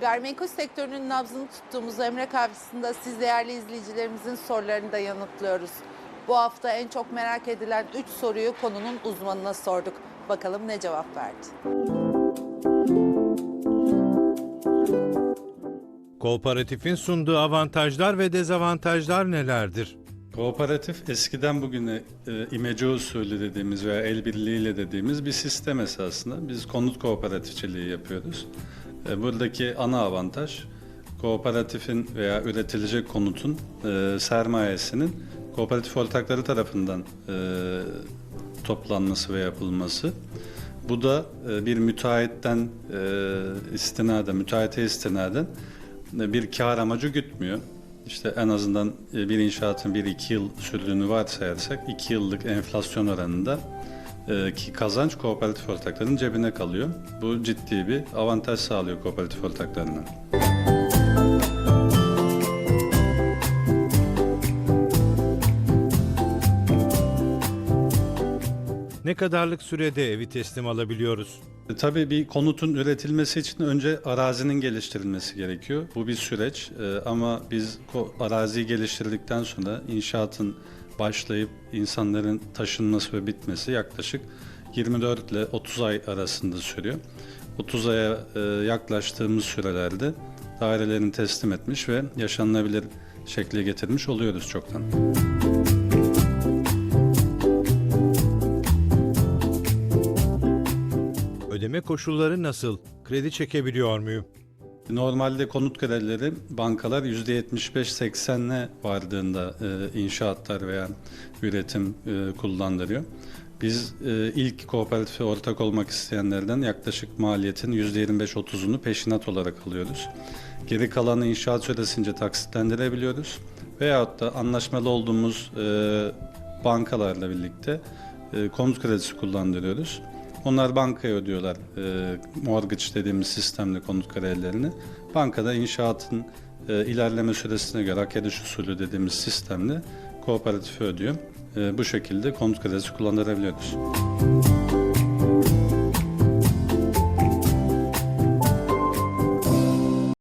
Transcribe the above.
Gayrimenkul sektörünün nabzını tuttuğumuz Emre Kahvesi'nde siz değerli izleyicilerimizin sorularını da yanıtlıyoruz. Bu hafta en çok merak edilen 3 soruyu konunun uzmanına sorduk. Bakalım ne cevap verdi. Kooperatifin sunduğu avantajlar ve dezavantajlar nelerdir? Kooperatif eskiden bugüne e, imece usulü dediğimiz veya el birliğiyle dediğimiz bir sistem esasında. Biz konut kooperatifçiliği yapıyoruz. E, buradaki ana avantaj kooperatifin veya üretilecek konutun e, sermayesinin kooperatif ortakları tarafından e, toplanması ve yapılması. Bu da e, bir müteahhitten e, istinaden, müteahhite istinaden e, bir kar amacı gütmüyor. İşte en azından e, bir inşaatın bir iki yıl sürdüğünü varsayarsak iki yıllık enflasyon oranında ki kazanç kooperatif ortaklarının cebine kalıyor. Bu ciddi bir avantaj sağlıyor kooperatif ortaklarına. Ne kadarlık sürede evi teslim alabiliyoruz? E, Tabii bir konutun üretilmesi için önce arazinin geliştirilmesi gerekiyor. Bu bir süreç E, ama biz araziyi geliştirdikten sonra inşaatın başlayıp insanların taşınması ve bitmesi yaklaşık 24 ile 30 ay arasında sürüyor. 30 aya e, yaklaştığımız sürelerde dairelerini teslim etmiş ve yaşanılabilir şekle getirmiş oluyoruz çoktan. Ödeme koşulları nasıl? Kredi çekebiliyor muyum? Normalde konut kredileri bankalar %75-80'e vardığında e, inşaatlar veya üretim e, kullandırıyor. Biz e, ilk kooperatife ortak olmak isteyenlerden yaklaşık maliyetin %25-30'unu peşinat olarak alıyoruz. Geri kalanı inşaat süresince taksitlendirebiliyoruz. Veyahut da anlaşmalı olduğumuz e, bankalarla birlikte e, konut kredisi kullandırıyoruz. Onlar bankaya ödüyorlar e, mortgage dediğimiz sistemle konut kredilerini. Bankada inşaatın e, ilerleme süresine göre hak ediş usulü dediğimiz sistemle kooperatife ödüyor. E, bu şekilde konut kredisi kullandırabiliyoruz.